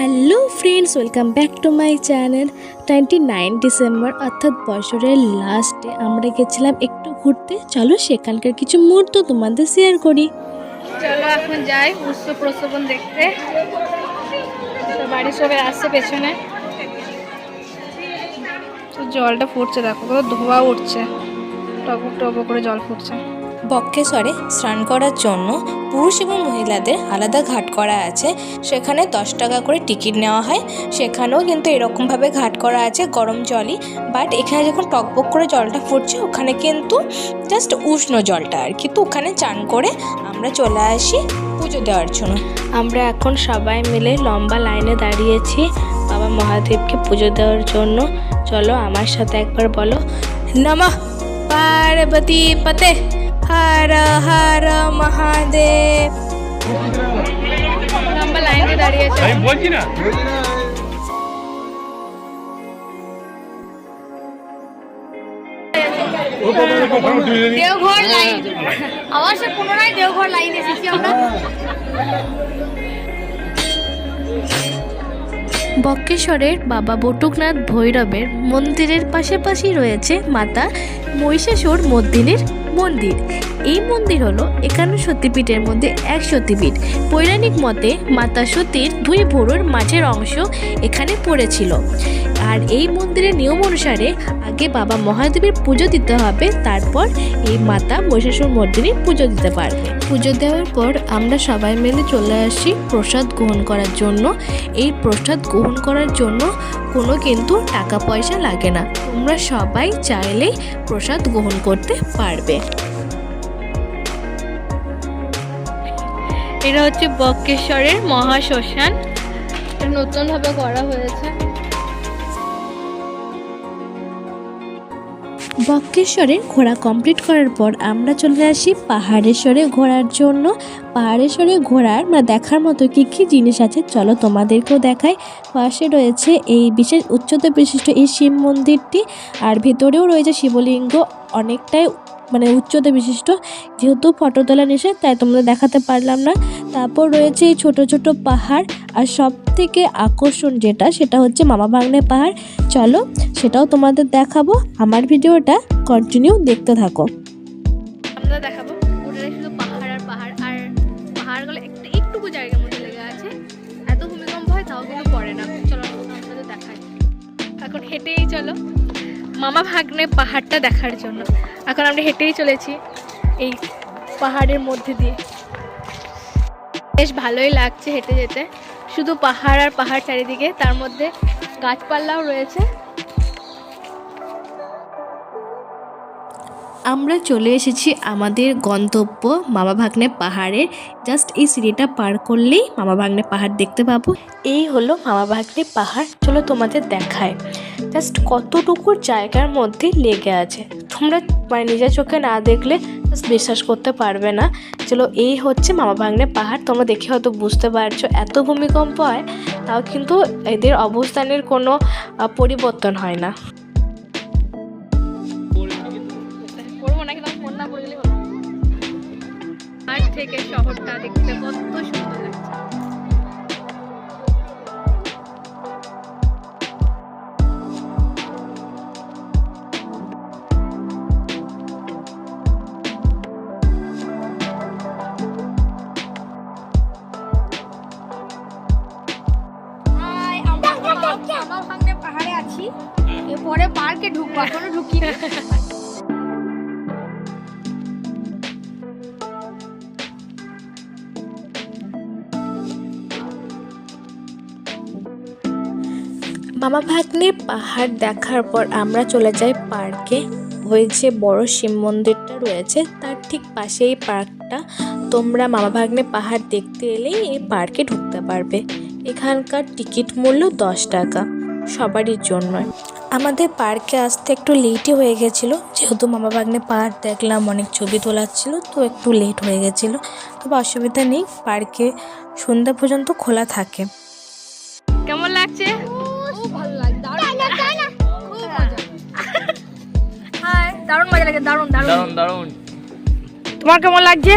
Hello friends welcome back to my channel twenty nine December অর্থাৎ বছরের লাস্টে আমরা গেছিলাম একটু ঘুরতে। চলো সেখানকার কিছু মুহূর্ত তোমাদের শেয়ার করি। চলো এখন যাই উৎসব প্রসবন দেখতে। তো বাড়ির সবাই আসছে পেছনে। জলটা ফুটছে, দেখো ধোয়া উঠছে। টপক টপক করে জল ফুটছে। বক্রেশ্বরে স্নান করার জন্য পুরুষ এবং মহিলাদের আলাদা ঘাট করা আছে। সেখানে দশ টাকা করে টিকিট নেওয়া হয়। সেখানেও কিন্তু এরকমভাবে ঘাট করা আছে, গরম জলই। বাট এখানে যখন টকবক করে জলটা ফুটছে, ওখানে কিন্তু জাস্ট উষ্ণ জলটা আর কি। তো ওখানে চান করে আমরা চলে আসি পুজো দেওয়ার জন্য। আমরা এখন সবাই মিলে লম্বা লাইনে দাঁড়িয়েছি। বাবা মহাদেবকে পুজো দেওয়ার জন্য। চলো আমার সাথে একবার বলো। নমঃ পার্বতী পতে হর হর মহাদেব লম্বা লাইনে দাঁড়িয়েছে আমি বলছি না দেওঘর লাইন আবার সে পুনরায় দেওঘর লাইন এসেছি আমরা বক্রেশ্বরের বাবা বটুকনাথ ভৈরবের মন্দিরের পাশাপাশি রয়েছে মাতা মহিষাসুর মর্দিনীর মন্দির। এই মন্দির হলো একান্ন সতীপীঠের মধ্যে এক সতীপীঠ পৌরাণিক মতে মাতা সতীর দুই ভোরুর মাঝের অংশ এখানে পড়েছিল। আর এই মন্দিরের নিয়ম অনুসারে আগে বাবা মহাদেবের পুজো দিতে হবে, তারপর এই মাতা মহিষাসুর মর্দিনীর পুজো দিতে পারবে। পুজো দেওয়ার পর আমরা সবাই মিলে চলে আসি প্রসাদ গ্রহণ করার জন্য। এই প্রসাদ গ্রহণ করার জন্য কোনো কিন্তু টাকা পয়সা লাগে না। তোমরা সবাই চাইলেই প্রসাদ গ্রহণ করতে পারবে। এটা হচ্ছে বক্রেশ্বরের মহাশ্মশান। নতুনভাবে করা হয়েছে। বক্রেশ্বরের ঘোরা কমপ্লিট করার পর আমরা চলে আসি পাহাড়েশ্বরে ঘোরার জন্য। পাহাড়েশ্বরে ঘোরার মানে দেখার মতো কী কী জিনিস আছে? চলো তোমাদেরকেও দেখাই। পাশে রয়েছে এই বিশেষ উচ্চতা বিশিষ্ট এই শিব মন্দিরটি, আর ভেতরেও রয়েছে শিবলিঙ্গ। অনেকটাই মানে উচ্চতা বিশিষ্ট, যেহেতু ফটো তোলা নিষেধ, তাই তোমাদের দেখাতে পারলাম না। তারপর রয়েছে এই ছোট ছোট পাহাড়, আর সব থেকে আকর্ষণ যেটা, সেটা হচ্ছে মামা বাগনে পাহাড়। চলো, সেটাও তোমাদের দেখাবো। আমার ভিডিওটা কন্টিনিউ দেখতে থাকো। একটা হেঁটেই চলো। মামা ভাগ্নে পাহাড়টা দেখার জন্য। এখন আমরা হেঁটেই চলেছি এই পাহাড়ের মধ্যে দিয়ে। বেশ ভালোই লাগছে হেঁটে যেতে। শুধু পাহাড় আর পাহাড় চারিদিকে, তার মধ্যে গাছপালাও রয়েছে। আমরা চলে এসেছি আমাদের গন্তব্য মামা ভাগ্নে পাহাড়ের জাস্ট এই সিঁড়িটা পার করলেই মামা ভাগ্নে পাহাড় দেখতে পাবো। এই হলো মামা ভাগ্নে পাহাড়। চলো তোমাদের দেখায়। জাস্ট কতটুকু জায়গার মধ্যে লেগে আছে। তোমরা মানে নিজের চোখে না দেখলে জাস্ট বিশ্বাস করতে পারবে না। চলো এই হচ্ছে মামা ভাগ্নে পাহাড়। তোমরা দেখে হয়তো বুঝতে পারছ, এত ভূমিকম্প হয়, তাও কিন্তু এদের অবস্থানের কোনো পরিবর্তন হয় না। থেকে শহরটা দেখতে কত সুন্দর লাগছে। এরপরে পার্কে ঢুকবো, এখনও ঢুকি মামা ভাগ্নের পাহাড় দেখার পর আমরা চলে যাই পার্কে ওই যে বড় শিব মন্দিরটা রয়েছে, তার ঠিক পাশে এই পার্কটা তোমরা মামা ভাগ্নে পাহাড় দেখতে এলেই এই পার্কে ঢুকতে পারবে। এখানকার টিকিট মূল্য দশ টাকা। সবারই জন্য আমাদের পার্কে আসতে একটু লেটই হয়ে গেছিল। যেহেতু মামা বাগনে পার্ক দেখলাম অনেক ছবি তোলার ছিল তো একটু লেট হয়ে গেছিল। তবে অসুবিধা নেই পার্কে সন্ধ্যা পর্যন্ত খোলা থাকে। কেমন লাগছে? দারুণ মজা। হাই দারুণ লাগে দারুণ দারুণ। তোমার কেমন লাগছে?